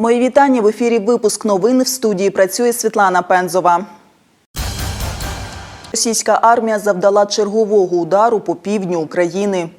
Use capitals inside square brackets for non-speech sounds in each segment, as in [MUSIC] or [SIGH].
Мої вітання в ефірі. Випуск новин в студії працює Світлана Пензова. Російська армія завдала чергового удару по півдню України.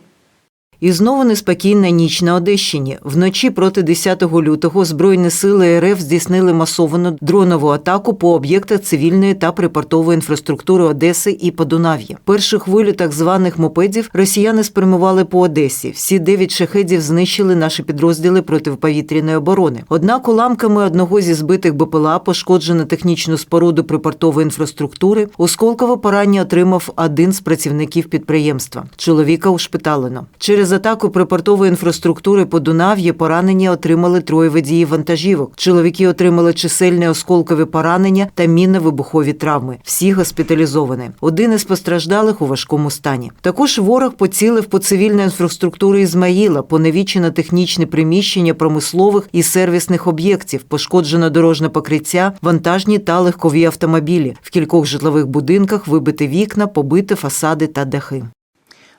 І знову неспокійна ніч на Одещині. Вночі проти 10 лютого Збройні сили РФ здійснили масовану дронову атаку по об'єктах цивільної та припортової інфраструктури Одеси і Подунав'я. Першу хвилю так званих мопедів росіяни спрямували по Одесі. Всі дев'ять шахедів знищили наші підрозділи протиповітряної оборони. Однак уламками одного зі збитих БПЛА пошкоджено технічну споруду припортової інфраструктури. Осколкове поранення отримав один з працівників підприємства. Чоловіка ушпиталено. Через атаку припортової інфраструктури по Дунав'ї поранення отримали троє водіїв вантажівок. Чоловіки отримали чисельні осколкові поранення та мінно-вибухові травми. Всі госпіталізовані. Один із постраждалих у важкому стані. Також ворог поцілив по цивільній інфраструктурі Ізмаїла, поневічено технічне приміщення промислових і сервісних об'єктів, пошкоджено дорожне покриття, вантажні та легкові автомобілі. В кількох житлових будинках вибиті вікна, побиті фасади та дахи.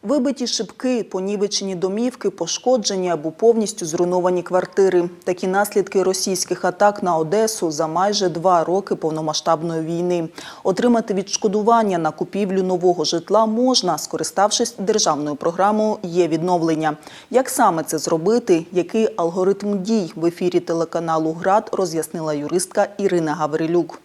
Вибиті шибки, понівечені домівки, пошкоджені або повністю зруйновані квартири. Такі наслідки російських атак на Одесу за майже два роки повномасштабної війни. Отримати відшкодування на купівлю нового житла можна, скориставшись державною програмою «Є відновлення». Як саме це зробити, який алгоритм дій в ефірі телеканалу «Град» роз'яснила юристка Ірина Гаврилюк.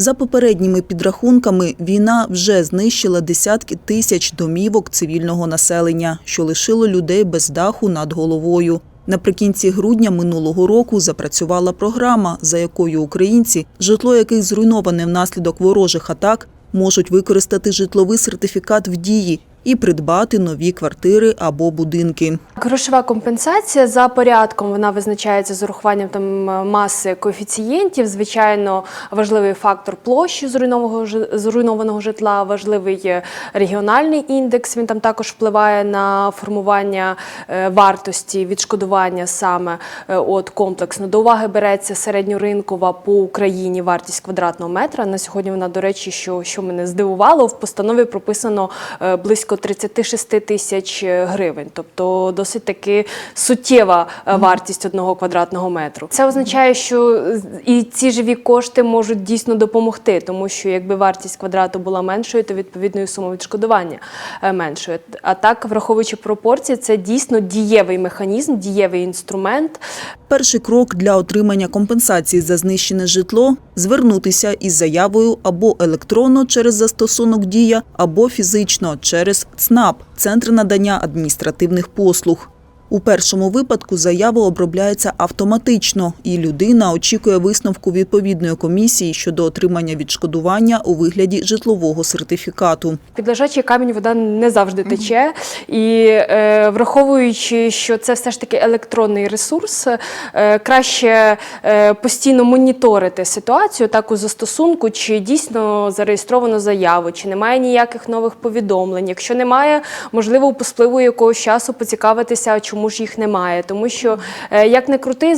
За попередніми підрахунками, війна вже знищила десятки тисяч домівок цивільного населення, що лишило людей без даху над головою. Наприкінці грудня минулого року запрацювала програма, за якою українці, житло яких зруйноване внаслідок ворожих атак, можуть використати житловий сертифікат в дії і придбати нові квартири або будинки. Грошова компенсація за порядком вона визначається з урахуванням там маси коефіцієнтів. Звичайно, важливий фактор площі зруйнованого жи- зруйнованого житла, важливий е, регіональний індекс. Він там також впливає на формування е, вартості відшкодування саме е, от комплексно. До уваги береться середньоринкова по Україні вартість квадратного метра. На сьогодні вона, до речі, що, що мене здивувало, в постанові прописано е, близько 36 тисяч гривень, тобто досить таки суттєва е, вартість одного квадратного метру. Це означає, що і ці живі кошти можуть дійсно допомогти, тому що якби вартість квадрату була меншою, то відповідною сума відшкодування е, меншою. А так, враховуючи пропорції, це дійсно дієвий механізм, дієвий інструмент. Перший крок для отримання компенсації за знищене житло – звернутися із заявою або електронно через застосунок «Дія», або фізично через ЦНАП – Центр надання адміністративних послуг. У першому випадку заява обробляється автоматично, і людина очікує висновку відповідної комісії щодо отримання відшкодування у вигляді житлового сертифікату. Під лежачий камінь вода не завжди тече, і е, враховуючи, що це все ж таки електронний ресурс, е, краще е, постійно моніторити ситуацію так у застосунку, чи дійсно зареєстровано заяву, чи немає ніяких нових повідомлень. Якщо немає, можливо, по спливу якогось часу поцікавитися, а чому ж їх немає. Тому що, е, як не крути,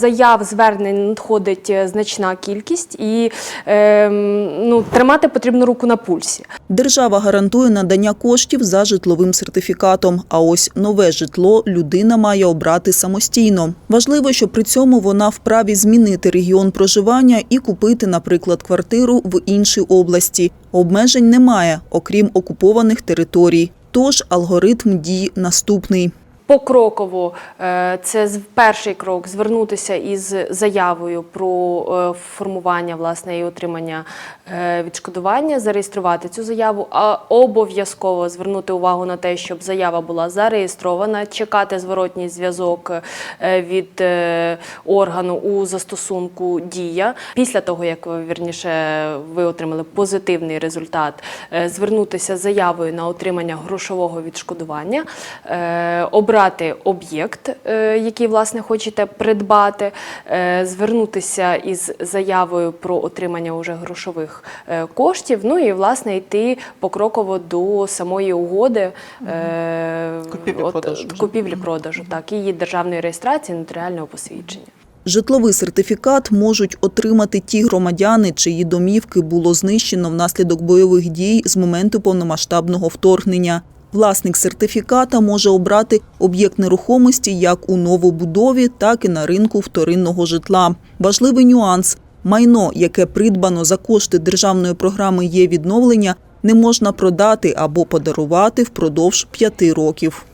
заяв звернень надходить е, значна кількість, і е, ну, тримати потрібно руку на пульсі. Держава гарантує надання коштів за житловим сертифікатом, а ось нове житло людина має обрати самостійно. Важливо, що при цьому вона вправі змінити регіон проживання і купити, наприклад, квартиру в іншій області. Обмежень немає, окрім окупованих територій. Тож алгоритм дій наступний. Покроково е, це перший крок звернутися із заявою про е, формування власне і отримання е, відшкодування, зареєструвати цю заяву, а обов'язково звернути увагу на те, щоб заява була зареєстрована, чекати зворотній зв'язок від органу у застосунку дія. Після того, як вірніше ви отримали позитивний результат, звернутися з заявою на отримання грошового відшкодування, обрати об'єкт, е, який власне хочете придбати, е, звернутися із заявою про отримання уже грошових е, коштів. Ну і власне йти покроково до самої угоди Купівлі-продажу купівлі-продажу, так і її державної реєстрації нотаріального посвідчення. Житловий сертифікат можуть отримати ті громадяни, чиї домівки було знищено внаслідок бойових дій з моменту повномасштабного вторгнення. Власник сертифіката може обрати об'єкт нерухомості як у новобудові, так і на ринку вторинного житла. Важливий нюанс – майно, яке придбано за кошти державної програми «Є відновлення», не можна продати або подарувати впродовж п'яти років.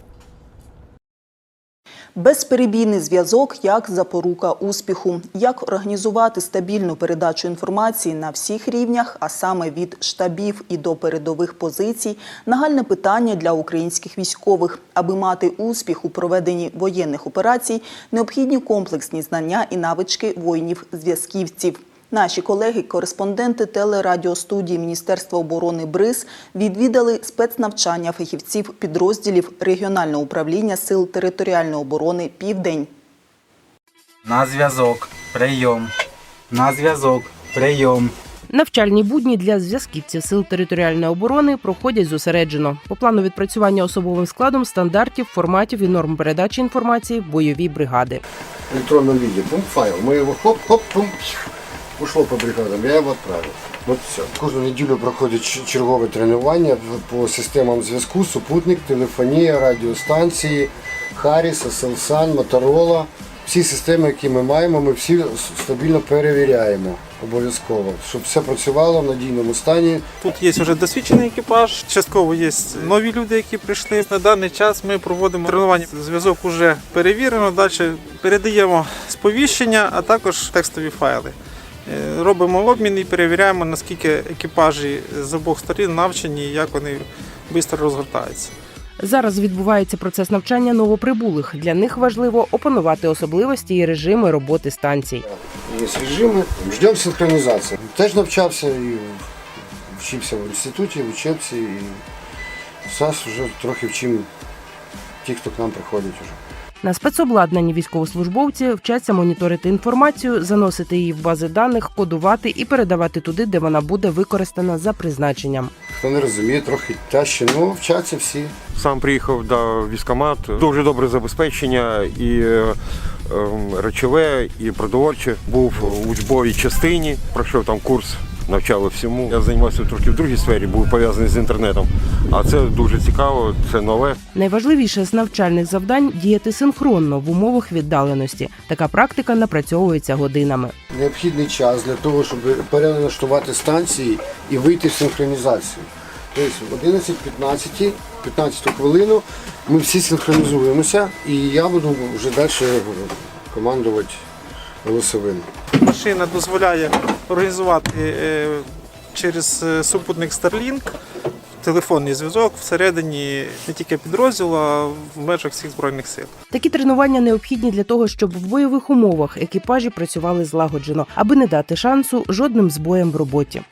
Безперебійний зв'язок як запорука успіху. Як організувати стабільну передачу інформації на всіх рівнях, а саме від штабів і до передових позицій – нагальне питання для українських військових. Аби мати успіх у проведенні воєнних операцій, необхідні комплексні знання і навички воїнів-зв'язківців. Наші колеги, кореспонденти телерадіостудії Міністерства оборони БРИЗ відвідали спецнавчання фахівців підрозділів регіонального управління сил територіальної оборони Південь. На зв'язок. Прийом. На зв'язок. Прийом. Навчальні будні для зв'язківців сил територіальної оборони проходять зосереджено по плану відпрацювання особовим складом стандартів, форматів і норм передачі інформації в бойові бригади. в электронном виде. Пум, файл. Мы его хоп-хоп, пум, ушло по бригадам, я его отправил. От все. Кожну неділю проходить чергове тренування по системам зв'язку, супутник, телефонія, радіостанції, Харріс, Селсан, Моторола. Всі системи, які ми маємо, ми всі стабільно перевіряємо обов'язково, щоб все працювало в надійному стані. Тут є вже досвідчений екіпаж, частково є нові люди, які прийшли. На даний час ми проводимо тренування. Зв'язок вже перевірено. Далі передаємо сповіщення, а також текстові файли. Е, Робимо обмін і перевіряємо, наскільки екіпажі з обох сторін навчені і як вони швидко розгортаються. Зараз відбувається процес навчання новоприбулих. Для них важливо опанувати особливості і режими роботи станцій. Є режими. Ждемо синхронізації. Теж навчався і вчився в інституті, в учебці. І зараз вже трохи вчимо ті, хто к нам приходить вже. На спецобладнанні військовослужбовці вчаться моніторити інформацію, заносити її в бази даних, кодувати і передавати туди, де вона буде використана за призначенням. Хто не розуміє, трохи тяжче, ну вчаться всі. Сам приїхав до військкомат. Дуже добре забезпечення і е, ем, речове, і продовольче. Був у учбовій частині, пройшов там курс, навчали всьому. Я займався трохи в другій сфері, був пов'язаний з інтернетом. А це дуже цікаво, це нове. Найважливіше з навчальних завдань діяти синхронно в умовах віддаленості. Така практика напрацьовується годинами. Необхідний час для того, щоб переналаштувати станції і вийти в синхронізацію. Тобто в 11-15, 15 хвилину ми всі синхронізуємося і я буду вже далі командувати голосовим. Машина дозволяє організувати е, через е, супутник Starlink телефонний зв'язок всередині не тільки підрозділу, а в межах всіх збройних сил. Такі тренування необхідні для того, щоб в бойових умовах екіпажі працювали злагоджено, аби не дати шансу жодним збоям в роботі.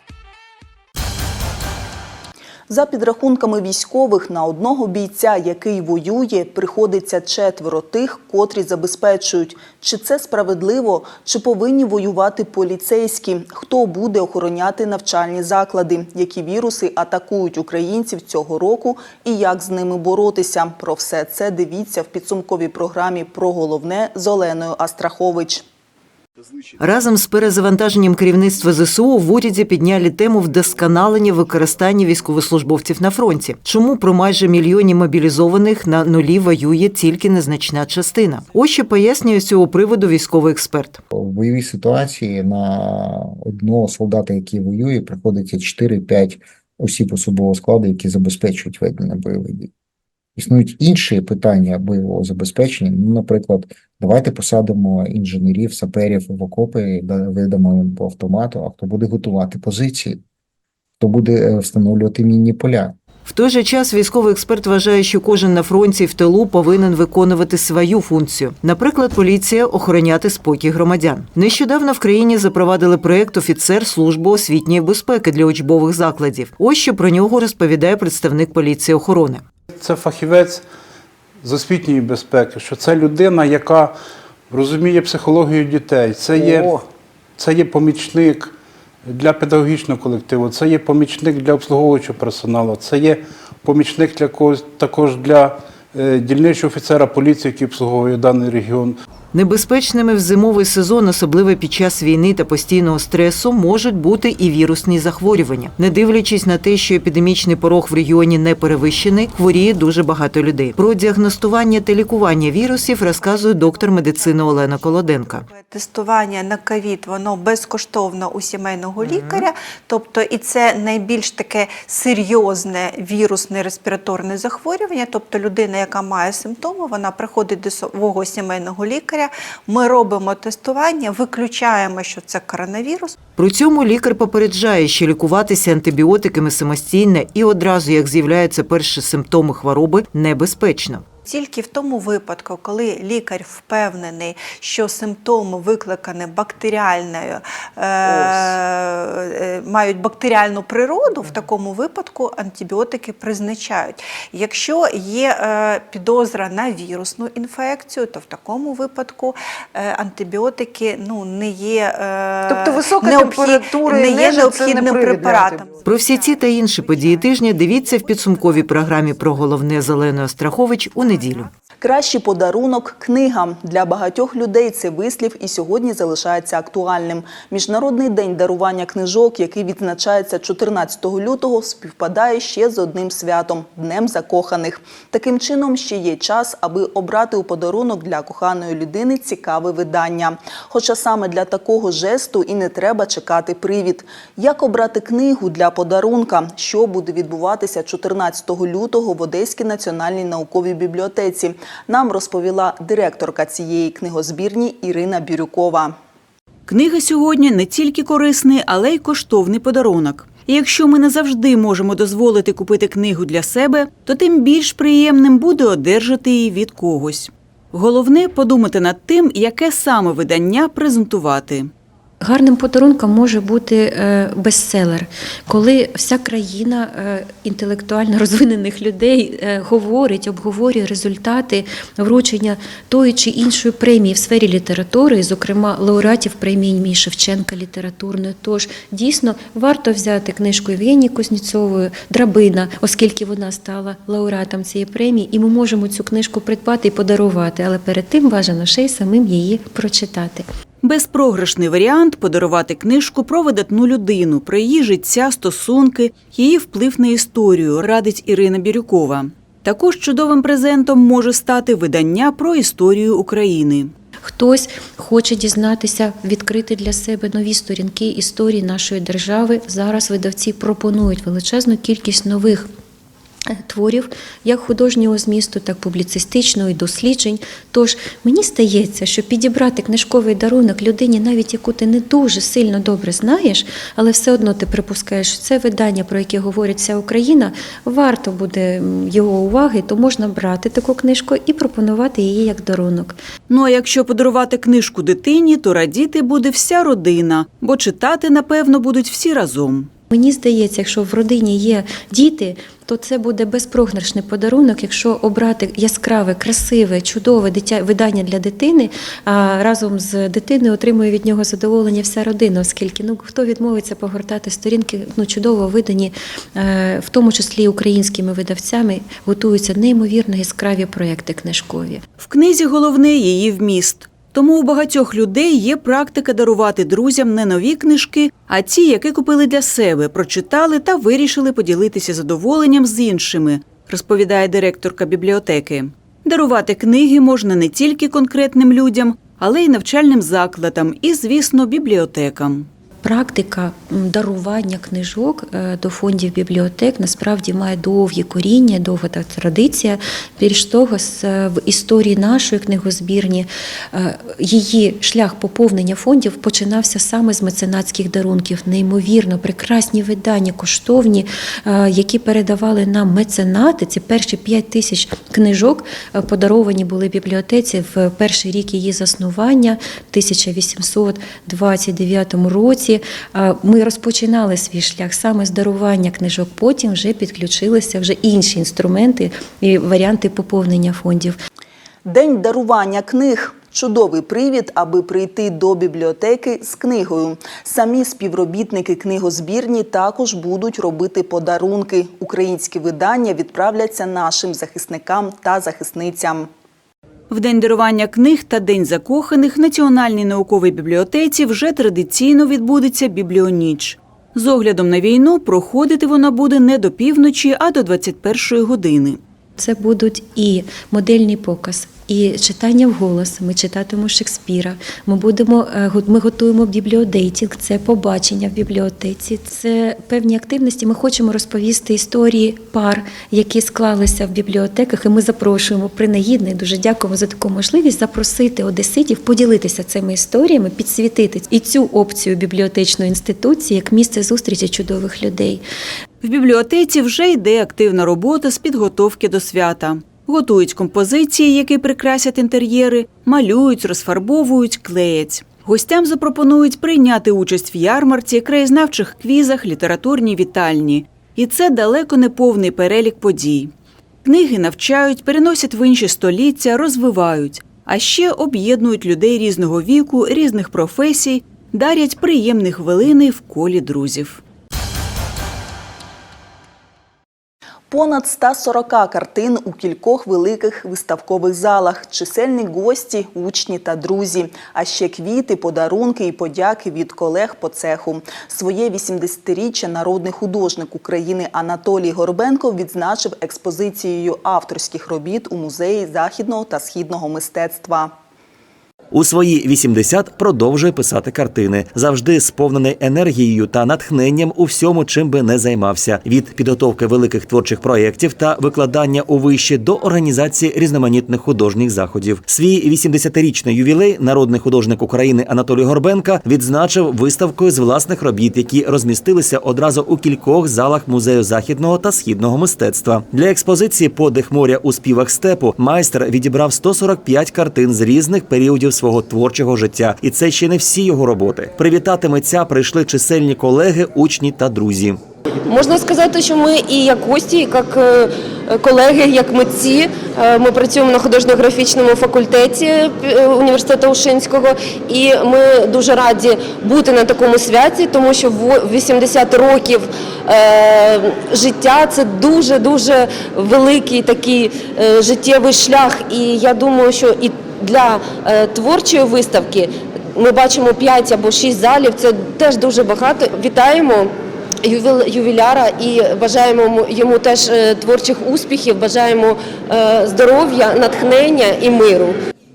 За підрахунками військових, на одного бійця, який воює, приходиться четверо тих, котрі забезпечують. Чи це справедливо, чи повинні воювати поліцейські? Хто буде охороняти навчальні заклади? Які віруси атакують українців цього року і як з ними боротися? Про все це дивіться в підсумковій програмі «Про головне» з Оленою Астрахович. Разом з перезавантаженням керівництва ЗСУ в уряді підняли тему вдосконалення використання військовослужбовців на фронті. Чому про майже мільйоні мобілізованих на нулі воює тільки незначна частина? Ось що пояснює з цього приводу військовий експерт. В бойовій ситуації на одного солдата, який воює, приходиться 4-5 осіб особового складу, які забезпечують ведення бойових дій. Існують інші питання бойового забезпечення. Ну, наприклад, давайте посадимо інженерів, саперів в окопи, видамо їм по автомату, а хто буде готувати позиції, хто буде е, встановлювати мінні поля. В той же час військовий експерт вважає, що кожен на фронті в тилу повинен виконувати свою функцію. Наприклад, поліція охороняти спокій громадян. Нещодавно в країні запровадили проєкт Офіцер служби освітньої безпеки для учбових закладів. Ось що про нього розповідає представник поліції охорони. Це фахівець з освітньої безпеки, що це людина, яка розуміє психологію дітей. Це є, це є помічник для педагогічного колективу, це є помічник для обслуговуючого персоналу, це є помічник для когось також для е, дільничого офіцера поліції, який обслуговує даний регіон. Небезпечними в зимовий сезон, особливо під час війни та постійного стресу, можуть бути і вірусні захворювання. Не дивлячись на те, що епідемічний порог в регіоні не перевищений, хворіє дуже багато людей. Про діагностування та лікування вірусів розказує доктор медицини Олена Колоденка. Тестування на ковід воно безкоштовно у сімейного лікаря, тобто і це найбільш таке серйозне вірусне респіраторне захворювання. Тобто людина, яка має симптоми, вона приходить до свого сімейного лікаря. Ми робимо тестування, виключаємо, що це коронавірус. При цьому лікар попереджає, що лікуватися антибіотиками самостійно і одразу, як з'являються перші симптоми хвороби, небезпечно. Тільки в тому випадку, коли лікар впевнений, що симптоми викликані бактеріальною, е, е, мають бактеріальну природу, в такому випадку антибіотики призначають. Якщо є е, підозра на вірусну інфекцію, то в такому випадку е, антибіотики ну, не є, е, Тобто висока необхід- температура не є необхідним не препаратом. Про всі ці та інші події тижня дивіться в підсумковій програмі про головне з Оленою Острахович у неділю неділю. Кращий подарунок книга для багатьох людей. Це вислів і сьогодні залишається актуальним. Міжнародний день дарування книжок, який відзначається 14 лютого, співпадає ще з одним святом днем закоханих. Таким чином, ще є час, аби обрати у подарунок для коханої людини цікаве видання. Хоча саме для такого жесту і не треба чекати привід. Як обрати книгу для подарунка, що буде відбуватися 14 лютого в Одеській національній науковій бібліотеці, нам розповіла директорка цієї книгозбірні Ірина Бірюкова. Книга сьогодні не тільки корисний, але й коштовний подарунок. І якщо ми не завжди можемо дозволити купити книгу для себе, то тим більш приємним буде одержати її від когось. Головне подумати над тим, яке саме видання презентувати. Гарним подарунком може бути е, бестселер, коли вся країна е, інтелектуально [LAUGHS] розвинених людей е, говорить, обговорює результати вручення тої чи іншої премії в сфері літератури, зокрема лауреатів премії імені Шевченка літературної. Тож дійсно варто взяти книжку Євгенії Кузнєцової Драбина, оскільки вона стала лауреатом цієї премії, і ми можемо цю книжку придбати і подарувати, але перед тим бажано ще й самим її прочитати. Безпрограшний варіант подарувати книжку про видатну людину, про її життя, стосунки, її вплив на історію, радить Ірина Бірюкова. Також чудовим презентом може стати видання про історію України. Хтось хоче дізнатися, відкрити для себе нові сторінки історії нашої держави. Зараз видавці пропонують величезну кількість нових. Творів як художнього змісту, так публіцистичного і досліджень. Тож мені здається, що підібрати книжковий дарунок людині, навіть яку ти не дуже сильно добре знаєш, але все одно ти припускаєш, що це видання, про яке говорить вся Україна, варто буде його уваги, то можна брати таку книжку і пропонувати її як дарунок. Ну а якщо подарувати книжку дитині, то радіти буде вся родина, бо читати, напевно, будуть всі разом. Мені здається, якщо в родині є діти, то це буде безпрограшний подарунок, якщо обрати яскраве, красиве, чудове дитя видання для дитини, а разом з дитиною отримує від нього задоволення вся родина, оскільки ну хто відмовиться погортати сторінки, ну чудово видані, е, в тому числі українськими видавцями, готуються неймовірно яскраві проекти книжкові. В книзі головне її вміст. Тому у багатьох людей є практика дарувати друзям не нові книжки, а ті, які купили для себе, прочитали та вирішили поділитися задоволенням з іншими, розповідає директорка бібліотеки. Дарувати книги можна не тільки конкретним людям, але й навчальним закладам і, звісно, бібліотекам. Практика дарування книжок е, до фондів бібліотек насправді має довгі коріння, довга та традиція. Більш того, е, в історії нашої книгозбірні е, її шлях поповнення фондів починався саме з меценатських дарунків. Неймовірно, прекрасні видання, коштовні, які передавали нам меценати. Ці перші 5 тисяч книжок подаровані були бібліотеці в перший рік її заснування, в 1829 році. Е, Ми розпочинали свій шлях саме з дарування книжок. Потім вже підключилися вже інші інструменти і варіанти поповнення фондів. День дарування книг. Чудовий привід, аби прийти до бібліотеки з книгою. Самі співробітники книгозбірні також будуть робити подарунки. Українські видання відправляться нашим захисникам та захисницям. В день дарування книг та День закоханих в Національній науковій бібліотеці вже традиційно відбудеться бібліоніч. З оглядом на війну проходити вона буде не до півночі, а до 21 години. Це будуть і модельний показ, і читання вголос. Ми читатимемо Шекспіра. Ми будемо е, ми готуємо бібліодейтінг, це побачення в бібліотеці. Це певні активності. Ми хочемо розповісти історії пар, які склалися в бібліотеках. І ми запрошуємо принагідно і дуже дякуємо за таку можливість запросити одеситів поділитися цими історіями, підсвітити і цю опцію бібліотечної інституції як місце зустрічі чудових людей. В бібліотеці вже йде активна робота з підготовки до свята. Готують композиції, які прикрасять інтер'єри, малюють, розфарбовують, клеять. Гостям запропонують прийняти участь в ярмарці, краєзнавчих квізах, літературній вітальні. І це далеко не повний перелік подій. Книги навчають, переносять в інші століття, розвивають, а ще об'єднують людей різного віку, різних професій, дарять приємні хвилини в колі друзів. Понад 140 картин у кількох великих виставкових залах, чисельні гості, учні та друзі, а ще квіти, подарунки і подяки від колег по цеху. Своє 80-річчя народний художник України Анатолій Горбенко відзначив експозицією авторських робіт у музеї західного та східного мистецтва. У свої 80 продовжує писати картини, завжди сповнений енергією та натхненням у всьому, чим би не займався від підготовки великих творчих проєктів та викладання у виші до організації різноманітних художніх заходів. Свій 80-річний ювілей народний художник України Анатолій Горбенка відзначив виставкою з власних робіт, які розмістилися одразу у кількох залах музею західного та східного мистецтва. Для експозиції Подих моря у співах степу майстер відібрав 145 картин з різних періодів свого творчого життя, і це ще не всі його роботи. Привітати митця прийшли чисельні колеги, учні та друзі. Можна сказати, що ми і як гості, і як е, колеги, як митці. е, Ми працюємо на художньо-графічному факультеті е, університету Ушинського, і ми дуже раді бути на такому святі, тому що в 80 років життя це дуже дуже великий такий життєвий шлях. І я думаю, що і для е, творчої виставки ми бачимо 5 або 6 залів. Це теж дуже багато. Вітаємо ювіл- ювіляра і бажаємо йому- йому теж е, творчих успіхів, бажаємо е, здоров'я, натхнення і миру.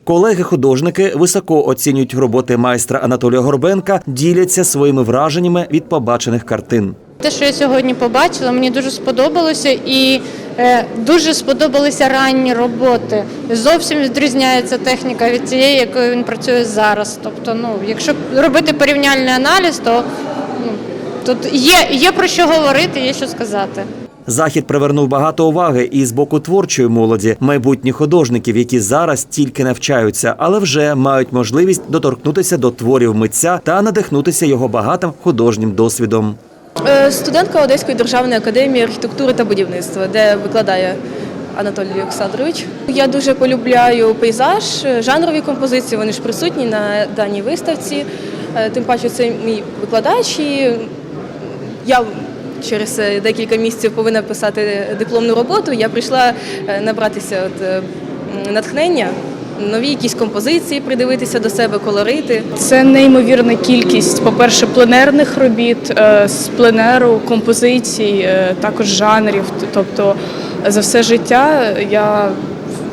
Колеги-художники високо оцінюють роботи майстра Анатолія Горбенка, діляться своїми враженнями від побачених картин. Те, що я сьогодні побачила, мені дуже сподобалося і е, дуже сподобалися ранні роботи. Зовсім відрізняється техніка від тієї, якою він працює зараз. Тобто, ну, якщо робити порівняльний аналіз, то ну, тут є, є про що говорити, є що сказати. Захід привернув багато уваги і з боку творчої молоді, майбутніх художників, які зараз тільки навчаються, але вже мають можливість доторкнутися до творів митця та надихнутися його багатим художнім досвідом. Е, Студентка Одеської державної академії архітектури та будівництва, де викладає Анатолій Олександрович. Я дуже полюбляю пейзаж, е, жанрові композиції. Вони ж присутні на даній виставці. Е, Тим паче, це мій викладач. І я через е, декілька місяців повинна писати дипломну роботу. Я прийшла е, набратися от, е, натхнення. Нові якісь композиції придивитися до себе, колорити. Це неймовірна кількість, по-перше, пленерних робіт, з пленеру, композицій, також жанрів. Тобто за все життя я,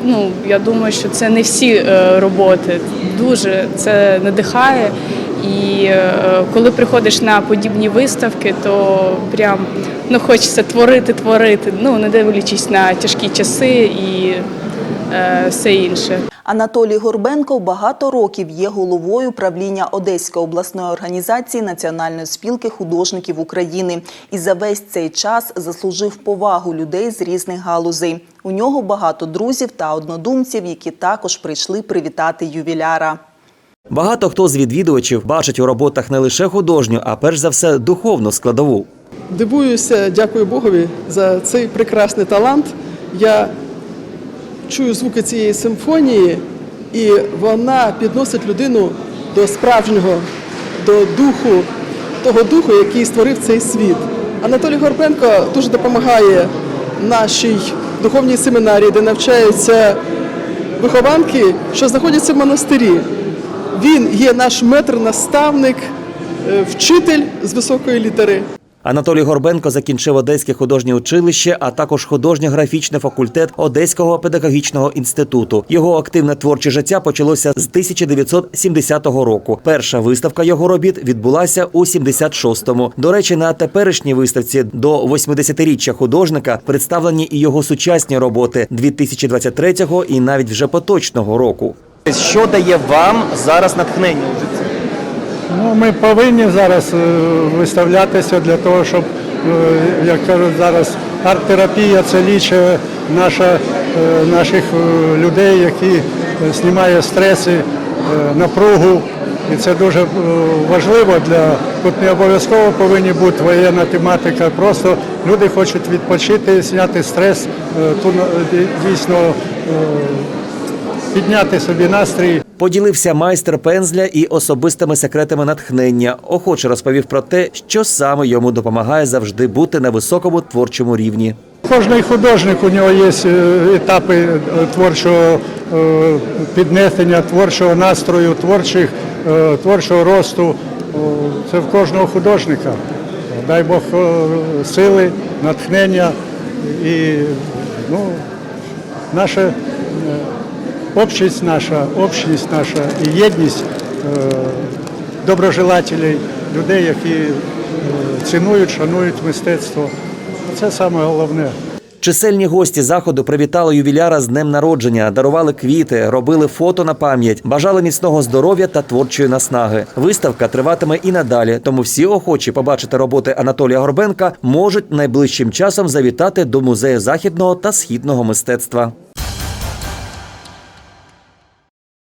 ну, я думаю, що це не всі роботи. Дуже це надихає. І е, коли приходиш на подібні виставки, то прям ну, хочеться творити, творити, ну не дивлячись на тяжкі часи і е, все інше. Анатолій Горбенко багато років є головою правління Одеської обласної організації Національної спілки художників України і за весь цей час заслужив повагу людей з різних галузей. У нього багато друзів та однодумців, які також прийшли привітати ювіляра. Багато хто з відвідувачів бачить у роботах не лише художню, а перш за все духовну складову. Дивуюся, дякую Богові за цей прекрасний талант. Я чую звуки цієї симфонії, і вона підносить людину до справжнього, до духу, того духу, який створив цей світ. Анатолій Горбенко дуже допомагає нашій духовній семінарії, де навчаються вихованки, що знаходяться в монастирі. Він є наш метр-наставник, е, вчитель з високої літери. Анатолій Горбенко закінчив Одеське художнє училище, а також художньо-графічний факультет Одеського педагогічного інституту. Його активне творче життя почалося з 1970 року. Перша виставка його робіт відбулася у 76-му. До речі, на теперішній виставці до 80-річчя художника представлені і його сучасні роботи 2023-го і навіть вже поточного року. Що дає вам зараз натхнення у житті? Ну, ми повинні зараз е, виставлятися для того, щоб, е, як кажуть зараз, арт-терапія це ліче наша, е, наших людей, які знімає стреси, напругу. І це дуже важливо для тут не обов'язково повинні бути воєнна тематика. Просто люди хочуть відпочити, зняти стрес, е, дійсно підняти собі настрій. Поділився майстер пензля і особистими секретами натхнення. Охоче розповів про те, що саме йому допомагає завжди бути на високому творчому рівні. Кожний художник у нього є е, етапи е, творчого е, піднесення, творчого настрою, творчих, творчого росту. Це в кожного художника. Дай Бог сили, натхнення і ну, наша общість наша, общність наша і єдність е, доброжелателів, людей, які е, цінують, шанують мистецтво. Це саме головне. Чисельні гості заходу привітали ювіляра з днем народження, дарували квіти, робили фото на пам'ять, бажали міцного здоров'я та творчої наснаги. Виставка триватиме і надалі, тому всі охочі побачити роботи Анатолія Горбенка можуть найближчим часом завітати до музею західного та східного мистецтва.